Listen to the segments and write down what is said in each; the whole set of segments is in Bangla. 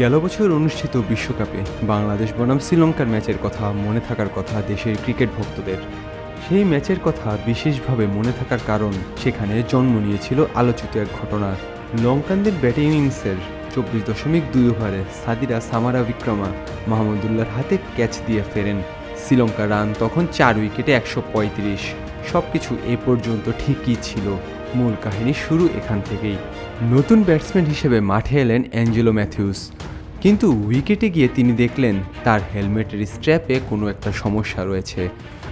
গেল বছর অনুষ্ঠিত বিশ্বকাপে বাংলাদেশ বনাম শ্রীলঙ্কার ম্যাচের কথা মনে থাকার কথা দেশের ক্রিকেট ভক্তদের। সেই ম্যাচের কথা বিশেষভাবে মনে থাকার কারণ সেখানে জন্ম নিয়েছিল আলোচিত এক ঘটনা লঙ্কানদের ব্যাটিং ইনিংসের চব্বিশ দশমিক দুই ওভারে সাদিরা সামারা বিক্রমা মাহমুদুল্লাহর হাতে ক্যাচ দিয়ে ফেরেন। শ্রীলঙ্কার রান তখন চার উইকেটে একশো পঁয়ত্রিশ। সব কিছু এ পর্যন্ত ঠিকই ছিল। মূল কাহিনী শুরু এখান থেকেই। নতুন ব্যাটসম্যান হিসেবে মাঠে এলেন অ্যাঞ্জেলো ম্যাথিউস। কিন্তু উইকেটে গিয়ে তিনি দেখলেন তার হেলমেটের স্ট্র্যাপে কোনো একটা সমস্যা রয়েছে।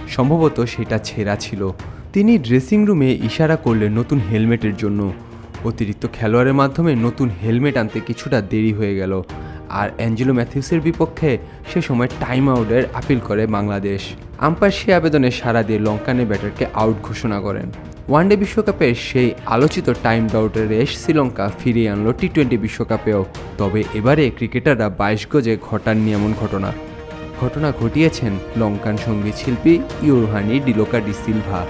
সম্ভবত সেটা ছেঁড়া ছিল। তিনি ড্রেসিং রুমে ইশারা করলেন নতুন হেলমেটের জন্য। অতিরিক্ত খেলোয়াড়ের মাধ্যমে নতুন হেলমেট আনতে কিছুটা দেরি হয়ে গেল। আর অ্যাঞ্জেলো ম্যাথিউসের বিপক্ষে সে সময় টাইম আউটের আপিল করে বাংলাদেশ। আম্পায়ার সে আবেদনে সাড়া দিয়ে লঙ্কানের ব্যাটারকে আউট ঘোষণা করেন। ওয়ানডে বিশ্বকাপের সেই আলোচিত টাইম আউটের রেশ শ্রীলঙ্কা ফিরিয়ে আনলো টি টোয়েন্টি বিশ্বকাপেও। তবে এবারে ক্রিকেটাররা বাইশ গজে ঘটাননি এমন ঘটনা। ঘটনা ঘটিয়েছেন লঙ্কান সংগীত শিল্পী ইউরহানি ডিলোকা ডি সিলভা।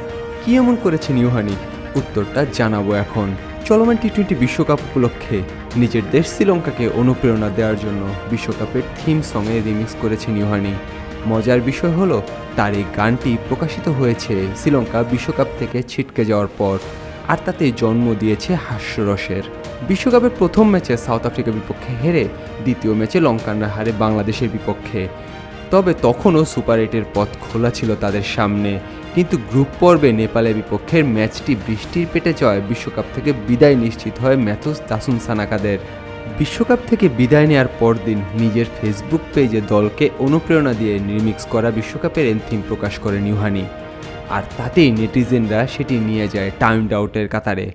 কি এমন করেছেন ইউহানি উত্তরটা জানাব এখন। চলমান টি টোয়েন্টি বিশ্বকাপ উপলক্ষে নিজের দেশ শ্রীলঙ্কাকে অনুপ্রেরণা দেওয়ার জন্য বিশ্বকাপের থিম সঙ্গে রিমিক্স করেছেন ইউহানি মজার বিষয় হলো, তার এই গানটি প্রকাশিত হয়েছে শ্রীলঙ্কা বিশ্বকাপ থেকে ছিটকে যাওয়ার পর, আর তাতে জন্ম দিয়েছে হাস্যরসের। বিশ্বকাপের প্রথম ম্যাচে সাউথ আফ্রিকার বিপক্ষে হেরে দ্বিতীয় ম্যাচে লঙ্কানরা হারে বাংলাদেশের বিপক্ষে। তবে তখনও সুপার এইটের পথ খোলা ছিল তাদের সামনে। কিন্তু গ্রুপ পর্বে নেপালের বিপক্ষের ম্যাচটি বৃষ্টির পেটে যাওয়ায় বিশ্বকাপ থেকে বিদায় নিশ্চিত হয় ম্যাথুস দাসুন সানাকাদের বিশ্বকাপ থেকে বিদায় নেওয়ার পরদিন নিজের ফেসবুক পেজে দলকে অনুপ্রেরণা দিয়ে রিমিক্স করা বিশ্বকাপের এন্থিম প্রকাশ করেন ইউহানি। আর তাতেই নেটিজেনরা সেটি নিয়ে যায় টাইম আউটের কাতারে।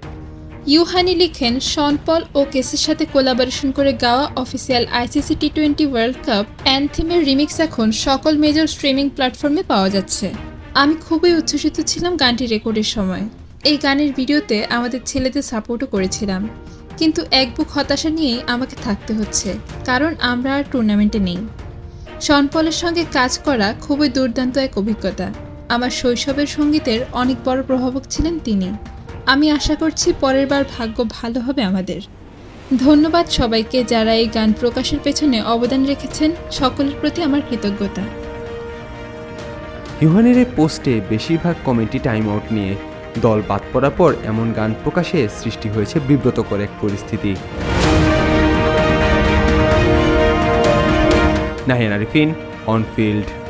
ইউহানি লিখেন, শন পল ও কেসের সাথে কোলাবোরেশন করে গাওয়া official ICC T twenty world cup অ্যান্থিমের remix এখন সকল মেজর স্ট্রিমিং প্ল্যাটফর্মে পাওয়া যাচ্ছে। আমি খুবই উচ্ছ্বসিত ছিলাম গানটি রেকর্ডের সময়। এই গানের ভিডিওতে আমাদের ছেলেদের সাপোর্টও করেছিলাম। কিন্তু এক বুক হতাশা নিয়েই আমাকে থাকতে হচ্ছে, কারণ আমরা আর টুর্নামেন্টে নেই। শন পলের সঙ্গে কাজ করা খুবই দুর্দান্ত এক অভিজ্ঞতা। আমার শৈশবের সঙ্গীতের অনেক বড় প্রভাবক ছিলেন তিনি। আমি আশা করছি পরের বার ভাগ্য ভালো হবে আমাদের। ধন্যবাদ সবাইকে যারা এই গান প্রকাশের পেছনে অবদান রেখেছেন, সকলের প্রতি আমার কৃতজ্ঞতা। ইউহানের এই পোস্টে বেশিরভাগ কমেন্টই টাইম আউট নিয়ে দল বাদ পড়ার পর এমন গান প্রকাশে সৃষ্টি হয়েছে বিব্রতকর এক পরিস্থিতি। Nahiyan Arifin, on field.